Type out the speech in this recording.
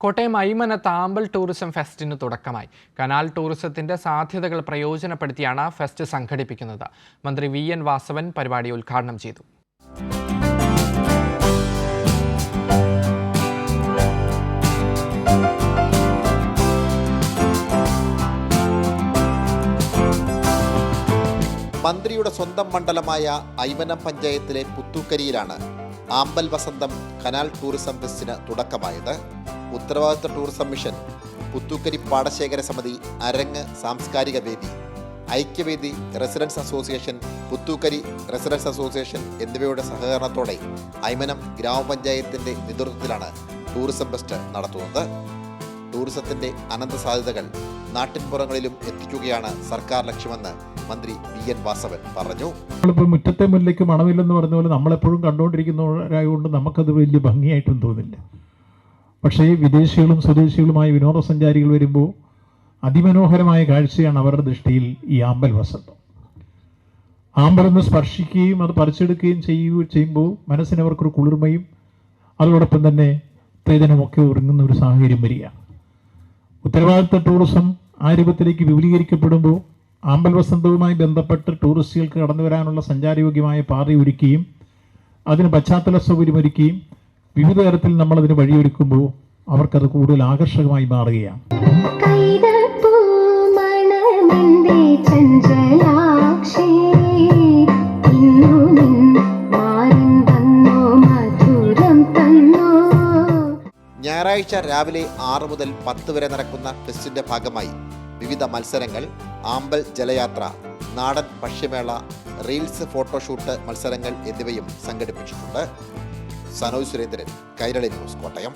കോട്ടയം ഐമനത്ത് ആമ്പൽ ടൂറിസം ഫെസ്റ്റിന് തുടക്കമായി. കനാൽ ടൂറിസത്തിന്റെ സാധ്യതകൾ പ്രയോജനപ്പെടുത്തിയാണ് ഫെസ്റ്റ് സംഘടിപ്പിക്കുന്നത്. മന്ത്രി വി എൻ വാസവൻ പരിപാടി ഉദ്ഘാടനം ചെയ്തു. മന്ത്രിയുടെ സ്വന്തം മണ്ഡലമായ ഐമനം പഞ്ചായത്തിലെ പുത്തൂക്കരിയിലാണ് ആമ്പൽ വസന്തം കനാൽ ടൂറിസം ഫെസ്റ്റിന് തുടക്കമായത്. ഉത്തരവാദിത്ത ടൂറിസം മിഷൻ പുത്തൂക്കരി പാടശേഖര സമിതി അരങ്ങ് സാംസ്കാരിക വേദി Aikyavedi residence association Puthukkari residence association എന്നിവയുടെ സഹകരണത്തോടെ ഐമനം ഗ്രാമപഞ്ചായത്തിന്റെ നേതൃത്വത്തിലാണ് ടൂറിസം ഫെസ്റ്റ് നടത്തുന്നത്. ടൂറിസത്തിന്റെ അനന്ത സാധ്യതകൾ നാട്ടിൻപുറങ്ങളിലും എത്തിക്കുകയാണ് സർക്കാർ ലക്ഷ്യമെന്ന് മന്ത്രി വി എൻ വാസവൻ പറഞ്ഞു. നമ്മളിപ്പോൾ മുറ്റത്തെ മുല്ലയ്ക്ക് മണമില്ലെന്ന് പറഞ്ഞ പോലെ നമ്മളെപ്പോഴും കണ്ടുകൊണ്ടിരിക്കുന്നവരായതുകൊണ്ട് നമുക്കത് വലിയ ഭംഗിയായിട്ടും തോന്നില്ല. പക്ഷേ വിദേശികളും സ്വദേശികളുമായ വിനോദസഞ്ചാരികൾ വരുമ്പോൾ അതിമനോഹരമായ കാഴ്ചയാണ് അവരുടെ ദൃഷ്ടിയിൽ ഈ ആമ്പൽ വസന്തം. ആമ്പലൊന്ന് സ്പർശിക്കുകയും അത് പറിച്ചെടുക്കുകയും ചെയ്യുകയും ചെയ്യുമ്പോൾ മനസ്സിന് അവർക്കൊരു കുളിർമയും അതോടൊപ്പം തന്നെ ഉത്തേജനമൊക്കെ ഒരുങ്ങുന്ന ഒരു സാഹചര്യം വരികയാണ്. ഉത്തരവാദിത്ത ടൂറിസം ആ രൂപത്തിലേക്ക് വിപുലീകരിക്കപ്പെടുമ്പോൾ ആമ്പൽ വസന്തവുമായി ബന്ധപ്പെട്ട് ടൂറിസ്റ്റുകൾക്ക് കടന്നു വരാനുള്ള സഞ്ചാരയോഗ്യമായ പാത ഒരുക്കുകയും അതിന് പശ്ചാത്തല സൗകര്യമൊരുക്കുകയും വിവിധ തരത്തിൽ നമ്മൾ അതിന് വഴിയൊരുക്കുമ്പോൾ അവർക്കത് കൂടുതൽ ആകർഷകമായി മാറുകയാണ്. ഞായറാഴ്ച രാവിലെ ആറ് മുതൽ പത്ത് വരെ നടക്കുന്ന ഫെസ്റ്റിന്റെ ഭാഗമായി വിവിധ മത്സരങ്ങൾ ആമ്പൽ ജലയാത്ര നാടൻ ഭക്ഷ്യമേള റീൽസ് ഫോട്ടോഷൂട്ട് മത്സരങ്ങൾ എന്നിവയും സംഘടിപ്പിച്ചിട്ടുണ്ട്. സനോജ് സുരേന്ദ്രൻ കൈരളി ന്യൂസ് കോട്ടയം.